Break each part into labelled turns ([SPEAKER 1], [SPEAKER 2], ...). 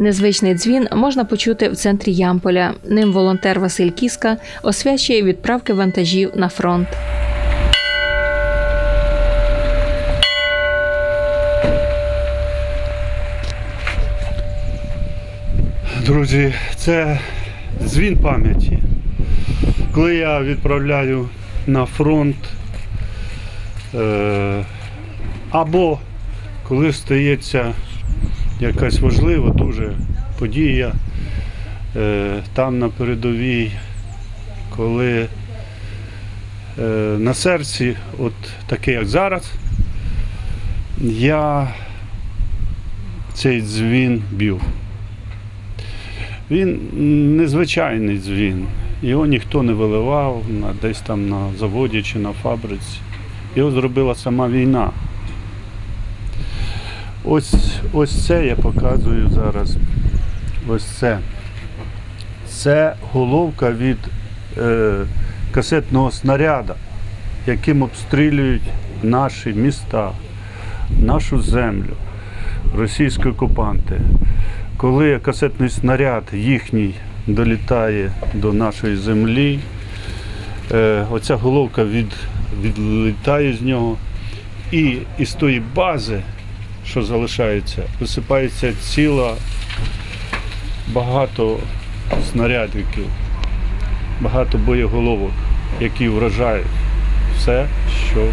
[SPEAKER 1] Незвичний дзвін можна почути в центрі Ямполя. Ним волонтер Василь Кіска освячує відправки вантажів на фронт.
[SPEAKER 2] Друзі, це дзвін пам'яті. Коли я відправляю на фронт, е, або коли стається якась важлива дуже подія е, там на передовій, коли е, на серці, от таке як зараз, я цей дзвін б'ю. Він незвичайний дзвін. Його ніхто не виливав десь там на заводі чи на фабриці. Його зробила сама війна. Ось, ось це я показую зараз. Ось це. Це головка від е, касетного снаряда, яким обстрілюють наші міста, нашу землю, російські окупанти коли касетний снаряд їхній долітає до нашої землі, е, оця головка від, відлітає з нього, і із тої бази, що залишається, висипається ціла багато снарядиків, багато боєголовок, які вражають все, що,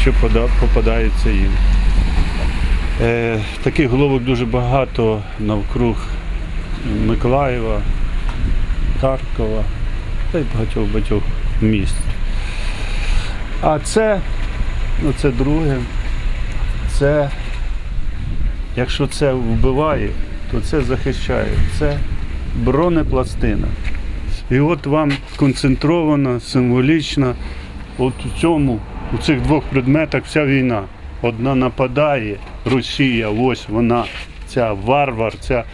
[SPEAKER 2] що попадається їм. Е, таких головок дуже багато навкруг Миколаєва, Харкова та й багатьох багатьох міст. А це, ну це друге, це, якщо це вбиває, то це захищає. Це бронепластина. І от вам концентрована, символічна, от у цьому, у цих двох предметах вся війна. Одна нападає, Росія, ось вона, ця варвар, ця,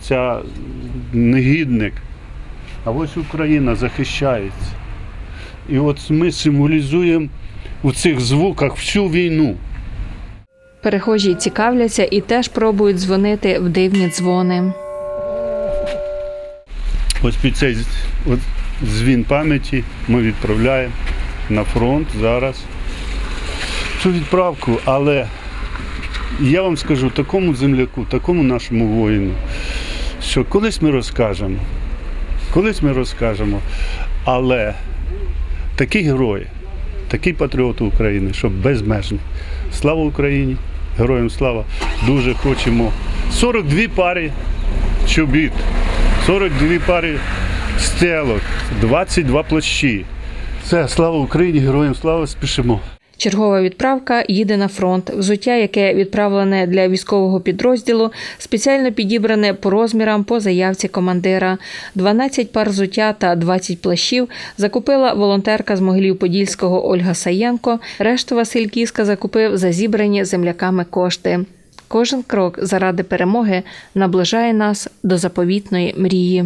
[SPEAKER 2] ця негідник. А ось Україна захищається. І от ми символізуємо у цих звуках всю війну.
[SPEAKER 1] Перехожі цікавляться і теж пробують дзвонити в дивні дзвони.
[SPEAKER 2] Ось під цей от дзвін пам'яті ми відправляємо на фронт зараз цю відправку, але я вам скажу такому земляку, такому нашому воїну, що колись ми розкажемо, колись ми розкажемо, але такий герой, такий патріот України, що безмежний. Слава Україні! Героям слава! Дуже хочемо. 42 пари чобіт, 42 пари стелок, 22 плащі. Це слава Україні, героям слава, спішимо.
[SPEAKER 1] Чергова відправка їде на фронт. Взуття, яке відправлене для військового підрозділу, спеціально підібране по розмірам по заявці командира. 12 пар взуття та 20 плащів закупила волонтерка з Могилів-Подільського Ольга Саєнко. Решту Василь Кіска закупив за зібрані земляками кошти. Кожен крок заради перемоги наближає нас до заповітної мрії.